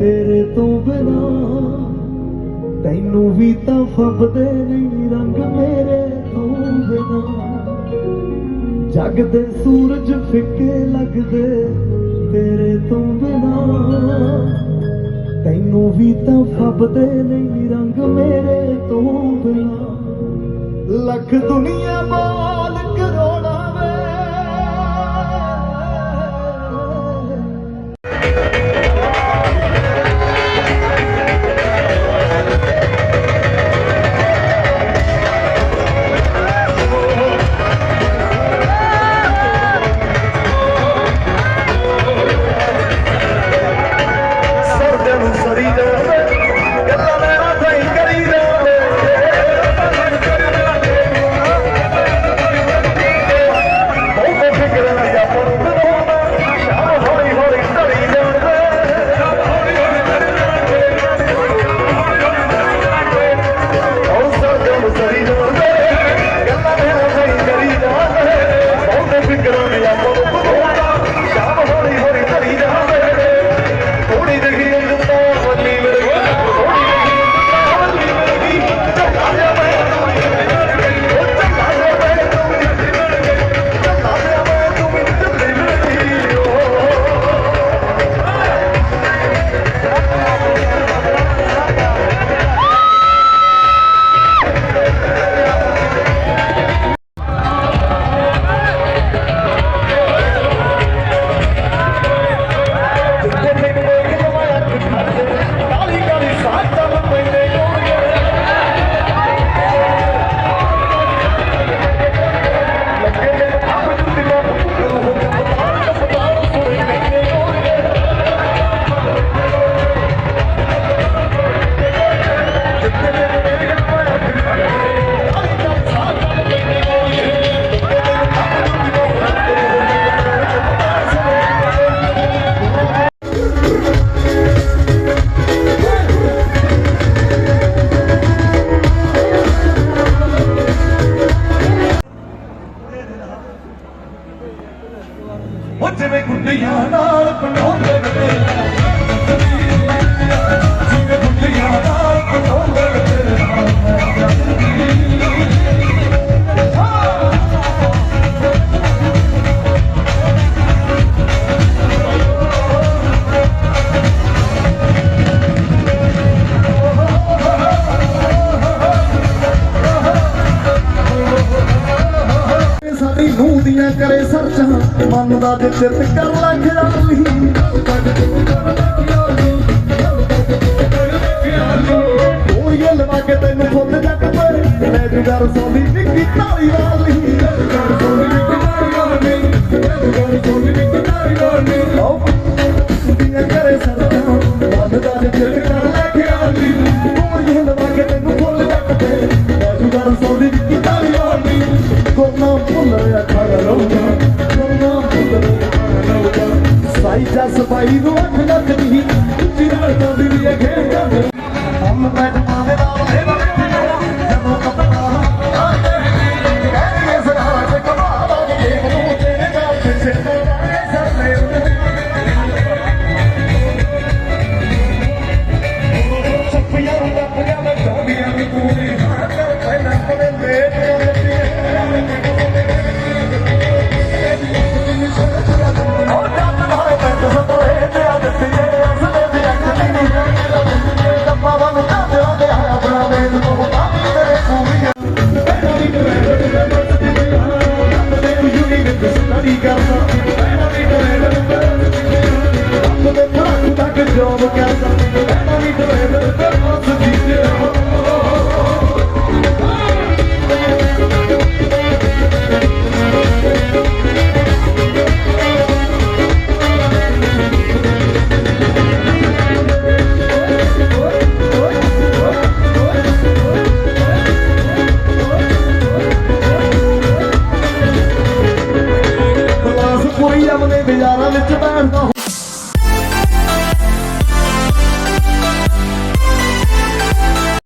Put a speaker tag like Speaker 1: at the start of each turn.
Speaker 1: ਤੇਰੇ ਤੋਂ ਬਿਨਾ ਤੈਨੂੰ ਵੀ ਤਾਂ ਫੱਬਦੇ ਨਹੀਂ ਰੰਗ ਮੇਰੇ ਤੋਂ ਬਿਨਾ। ਜਗ ਦੇ ਸੂਰਜ ਫਿੱਕੇ ਲੱਗਦੇ ਤੇਰੇ ਤੋਂ ਬਿਨਾ। ਤੈਨੂੰ ਵੀ ਤਾਂ ਫੱਬਦੇ ਨਹੀਂ ਰੰਗ ਮੇਰੇ ਤੋਂ ਬਿਨਾ। ਲੱਖ ਦੁਨੀਆ Florida. ਉਹ ਜਿਵੇਂ ਗੁੱਡੀਆਂ ਨਾਲ ਬਣਾਉਂਦੇ ਨੇ। ਦੀਆਂ ਕਰੇ ਸਰਚਾਂ ਮਨ ਦਾ ਜਿੱਤ ਕਰ ਲੱਖ ਰੱਬ ਹੀ। ਜਸ ਪਾਈ ਨੂੰ ਅੱਖ ਨੱਥ ਨਹੀਂ ਉੱਚੀ ਨਾਲ ਤਾਂ ਦਿਲ ਇਹ ਖੇਡਦਾ ਹਮ ਬੈਠ ਪਾਵੇ ਦਾ ਵਾਹ I'm a baby, I'm a